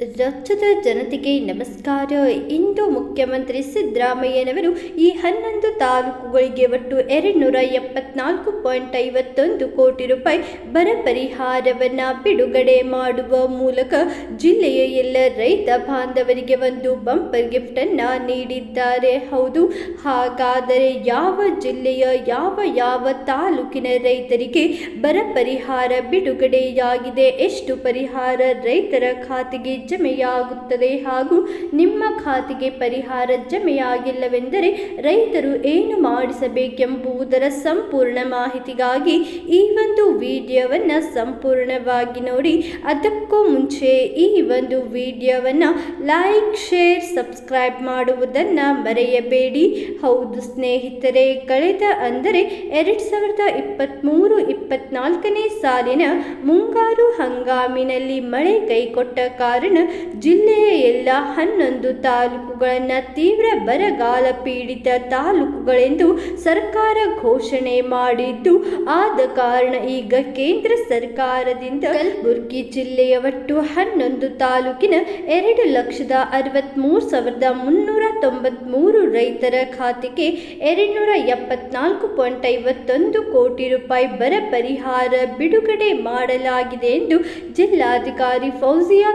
ರಾಜ್ಯದ ಜನತೆಗೆ ನಮಸ್ಕಾರ. ಇಂದು ಮುಖ್ಯಮಂತ್ರಿ ಸಿದ್ದರಾಮಯ್ಯನವರು ಈ ಹನ್ನೊಂದು ತಾಲೂಕುಗಳಿಗೆ ಒಟ್ಟು ಎರಡುನೂರ ಎಪ್ಪತ್ನಾಲ್ಕು ಪಾಯಿಂಟ್ ಐವತ್ತೊಂದು ಕೋಟಿ ರೂಪಾಯಿ ಬರ ಪರಿಹಾರವನ್ನು ಬಿಡುಗಡೆ ಮಾಡುವ ಮೂಲಕ ಜಿಲ್ಲೆಯ ಎಲ್ಲ ರೈತ ಬಾಂಧವರಿಗೆ ಒಂದು ಬಂಪರ್ ಗಿಫ್ಟನ್ನು ನೀಡಿದ್ದಾರೆ. ಹೌದು, ಹಾಗಾದರೆ ಯಾವ ಜಿಲ್ಲೆಯ ಯಾವ ಯಾವ ತಾಲೂಕಿನ ರೈತರಿಗೆ ಬರ ಪರಿಹಾರ ಬಿಡುಗಡೆಯಾಗಿದೆ? ಎಷ್ಟು ಪರಿಹಾರ ರೈತರ ಖಾತೆಗೆ ಜಮೆಯಾಗುತ್ತದೆ ಹಾಗೂ ನಿಮ್ಮ ಖಾತೆಗೆ ಪರಿಹಾರ ಜಮೆಯಾಗಿಲ್ಲವೆಂದರೆ ರೈತರು ಏನು ಮಾಡಿಸಬೇಕೆಂಬುದರ ಸಂಪೂರ್ಣ ಮಾಹಿತಿಗಾಗಿ ಈ ಒಂದು ವಿಡಿಯೋವನ್ನು ಸಂಪೂರ್ಣವಾಗಿ ನೋಡಿ ಅದಕ್ಕೂ ಮುಂಚೆ ಈ ಒಂದು ವಿಡಿಯೋವನ್ನು ಲೈಕ್, ಶೇರ್, ಸಬ್ಸ್ಕ್ರೈಬ್ ಮಾಡುವುದನ್ನು ಮರೆಯಬೇಡಿ. ಹೌದು ಸ್ನೇಹಿತರೆ, ಕಳೆದ ಅಂದರೆ ಎರಡು ಸಾವಿರದ ಇಪ್ಪತ್ತ್ಮೂರು ಇಪ್ಪತ್ತ್ನಾಲ್ಕನೇ ಸಾಲಿನ ಮುಂಗಾರು ಹಂಗಾಮಿನಲ್ಲಿ ಮಳೆ ಕೈಕೊಟ್ಟ ಕಾರಣ ಜಿಲ್ಲೆಯ ಎಲ್ಲ ಹನ್ನೊಂದು ತಾಲೂಕುಗಳನ್ನು ತೀವ್ರ ಬರಗಾಲ ಪೀಡಿತ ತಾಲೂಕುಗಳೆಂದು ಸರ್ಕಾರ ಘೋಷಣೆ ಮಾಡಿದ್ದು. ಆದ ಕಾರಣ ಈಗ ಕೇಂದ್ರ ಸರ್ಕಾರದಿಂದ ಕಲಬುರಗಿ ಜಿಲ್ಲೆಯ ಒಟ್ಟು ಹನ್ನೊಂದು ತಾಲೂಕಿನ ಎರಡು ಲಕ್ಷದ ಅರವತ್ತ್ಮೂರು ಸಾವಿರದ ಮುನ್ನೂರ ತೊಂಬತ್ತ್ಮೂರು ರೈತರ ಖಾತೆಗೆ ಎರಡುನೂರ ಎಪ್ಪತ್ನಾಲ್ಕು ಪಾಯಿಂಟ್ ಐವತ್ತೊಂದು ಕೋಟಿ ರೂಪಾಯಿ ಬರ ಪರಿಹಾರ ಬಿಡುಗಡೆ ಮಾಡಲಾಗಿದೆ ಎಂದು ಜಿಲ್ಲಾಧಿಕಾರಿ ಫೌಜಿಯಾ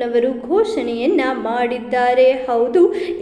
ತರನ್ನುನವರು ಘೋಷಣೆಯನ್ನ ಮಾಡಿದ್ದಾರೆ. ಹೌದು,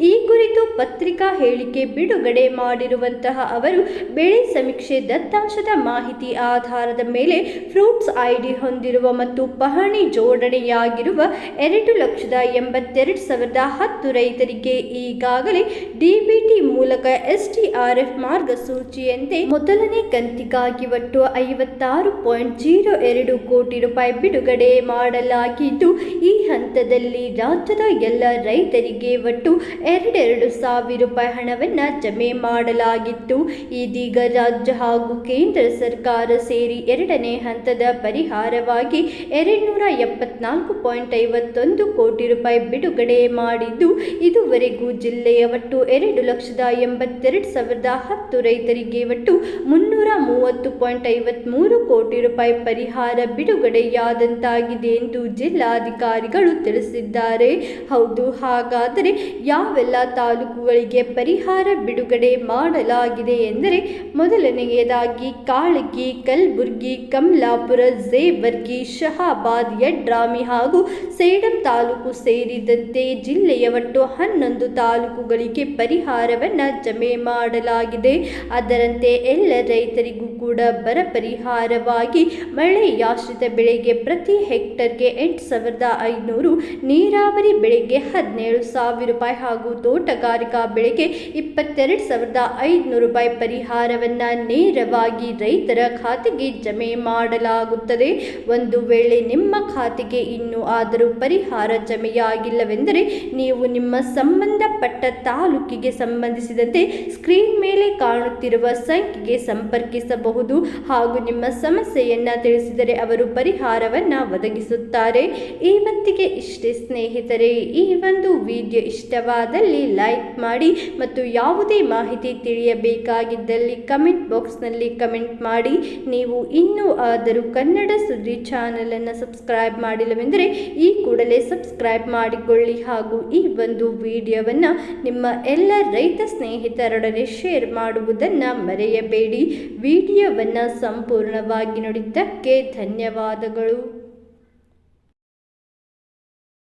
ಈ ಕುರಿತು ಪತ್ರಿಕಾ ಹೇಳಿಕೆ ಬಿಡುಗಡೆ ಮಾಡಿರುವಂತಹ ಅವರು ಬೆಳೆ ಸಮೀಕ್ಷೆ ದತ್ತಾಂಶದ ಮಾಹಿತಿ ಆಧಾರದ ಮೇಲೆ ಫ್ರೂಟ್ಸ್ ಐಡಿ ಹೊಂದಿರುವ ಮತ್ತು ಪಹಣಿ ಜೋಡಣೆಯಾಗಿರುವ ಎರಡು ಲಕ್ಷದ ಎಂಬತ್ತೆರಡು ಸಾವಿರದ ಹತ್ತು ರೈತರಿಗೆ ಈಗಾಗಲೇ ಡಿಬಿಟಿ ಮೂಲಕ ಎಸ್ಡಿಆರ್ಎಫ್ ಮಾರ್ಗಸೂಚಿಯಂತೆ ಮೊದಲನೇ ಕಂತಿಗಾಗಿ ಒಟ್ಟು ಐವತ್ತಾರು ಪಾಯಿಂಟ್ ಜೀರೋ ಎರಡು ಕೋಟಿ ರೂಪಾಯಿ ಬಿಡುಗಡೆ ಮಾಡಲಾಗಿದ್ದು, ಈ ಹಂತದಲ್ಲಿ ರಾಜ್ಯದ ಎಲ್ಲ ರೈತರಿಗೆ ಒಟ್ಟು ಎರಡೆರಡು ಸಾವಿರ ರೂಪಾಯಿ ಹಣವನ್ನು ಜಮೆ ಮಾಡಲಾಗಿತ್ತು. ಇದೀಗ ರಾಜ್ಯ ಹಾಗೂ ಕೇಂದ್ರ ಸರ್ಕಾರ ಸೇರಿ ಎರಡನೇ ಹಂತದ ಪರಿಹಾರವಾಗಿ ಎರಡುನೂರ ಎಪ್ಪತ್ನಾಲ್ಕು ಪಾಯಿಂಟ್ ಐವತ್ತೊಂದು ಕೋಟಿ ರೂಪಾಯಿ ಬಿಡುಗಡೆ ಮಾಡಿದ್ದು, ಇದುವರೆಗೂ ಜಿಲ್ಲೆಯ ಒಟ್ಟು ಎರಡು ಲಕ್ಷದ ಎಂಬತ್ತೆರಡು ಸಾವಿರದ ಹತ್ತು ರೈತರಿಗೆ ಒಟ್ಟು ಮುನ್ನೂರ ಮೂವತ್ತು ಪಾಯಿಂಟ್ ಐವತ್ತ್ಮೂರು ಕೋಟಿ ರೂಪಾಯಿ ಪರಿಹಾರ ಬಿಡುಗಡೆಯಾದಂತಾಗಿದೆ ಎಂದು ಜಿಲ್ಲಾಧಿಕಾರಿಗಳು ತಿಳಿಸಿದ್ದಾರೆ. ಹೌದು, ಹಾಗಾದರೆ ಯಾವೆಲ್ಲ ತಾಲೂಕುಗಳಿಗೆ ಪರಿಹಾರ ಬಿಡುಗಡೆ ಮಾಡಲಾಗಿದೆ ಎಂದರೆ ಮೊದಲನೆಯದಾಗಿ ಕಾಳಗಿ, ಕಲಬುರ್ಗಿ, ಕಮಲಾಪುರ, ಜೇವರ್ಗಿ, ಶಹಾಬಾದ್ ಯಡ್ರಾಮಿ ಹಾಗೂ ಸೇಡಂ ತಾಲೂಕು ಸೇರಿದಂತೆ ಜಿಲ್ಲೆಯ ಒಟ್ಟು ಹನ್ನೊಂದು ತಾಲೂಕುಗಳಿಗೆ ಪರಿಹಾರವನ್ನು ಜಮೆ ಮಾಡಲಾಗಿದೆ. ಅದರಂತೆ ಎಲ್ಲ ರೈತರಿಗೂ ಕೂಡ ಬರ ಪರಿಹಾರವಾಗಿ ಮಳೆಯಾಶ್ರಿತ ಬೆಳೆಗೆ ಪ್ರತಿ ಹೆಕ್ಟರ್ಗೆ ಎಂಟು ಸಾವಿರದ ಐನೂರು ನೀರಾವರಿ ಬೆಳೆಗೆ ಹದಿನೇಳು ಸಾವಿರ ರೂಪಾಯಿ ಹಾಗೂ ತೋಟಗಾರಿಕಾ ಬೆಳೆಗೆ ಇಪ್ಪತ್ತೆರಡು ಸಾವಿರದ ಐದುನೂರು ರೂಪಾಯಿ ಪರಿಹಾರವನ್ನು ನೇರವಾಗಿ ರೈತರ ಖಾತೆಗೆ ಜಮೆ ಮಾಡಲಾಗುತ್ತದೆ. ಒಂದು ವೇಳೆ ನಿಮ್ಮ ಖಾತೆಗೆ ಇನ್ನೂ ಆದರೂ ಪರಿಹಾರ ಜಮೆಯಾಗಿಲ್ಲವೆಂದರೆ ನೀವು ನಿಮ್ಮ ಸಂಬಂಧಪಟ್ಟ ತಾಲೂಕಿಗೆ ಸಂಬಂಧಿಸಿದಂತೆ ಸ್ಕ್ರೀನ್ ಮೇಲೆ ಕಾಣುತ್ತಿರುವ ಸಂಖ್ಯೆಗೆ ಸಂಪರ್ಕಿಸಬಹುದು ಹಾಗೂ ನಿಮ್ಮ ಸಮಸ್ಯೆಯನ್ನು ತಿಳಿಸಿದರೆ ಅವರು ಪರಿಹಾರವನ್ನು ಒದಗಿಸುತ್ತಾರೆ. ಇವತ್ತಿಗೆ ಇಷ್ಟೇ ಸ್ನೇಹಿತರೆ, ಈ ಒಂದು ವಿಡಿಯೋ ಇಷ್ಟವಾದಲ್ಲಿ ಲೈಕ್ ಮಾಡಿ ಮತ್ತು ಯಾವುದೇ ಮಾಹಿತಿ ತಿಳಿಯಬೇಕಾಗಿದ್ದಲ್ಲಿ ಕಮೆಂಟ್ ಬಾಕ್ಸ್ನಲ್ಲಿ ಕಮೆಂಟ್ ಮಾಡಿ. ನೀವು ಇನ್ನೂ ಆದರೂ ಕನ್ನಡ ಸುದ್ದಿ ಚಾನಲನ್ನು ಸಬ್ಸ್ಕ್ರೈಬ್ ಮಾಡಿಲ್ಲವೆಂದರೆ ಈ ಕೂಡಲೇ ಸಬ್ಸ್ಕ್ರೈಬ್ ಮಾಡಿಕೊಳ್ಳಿ ಹಾಗೂ ಈ ಒಂದು ವಿಡಿಯೋವನ್ನು ನಿಮ್ಮ ಎಲ್ಲ ರೈತ ಸ್ನೇಹಿತರೊಡನೆ ಶೇರ್ ಮಾಡುವುದನ್ನು ಮರೆಯಬೇಡಿ. ವಿಡಿಯೋವನ್ನು ಸಂಪೂರ್ಣವಾಗಿ ನೋಡಿದ್ದಕ್ಕೆ ಧನ್ಯವಾದಗಳು.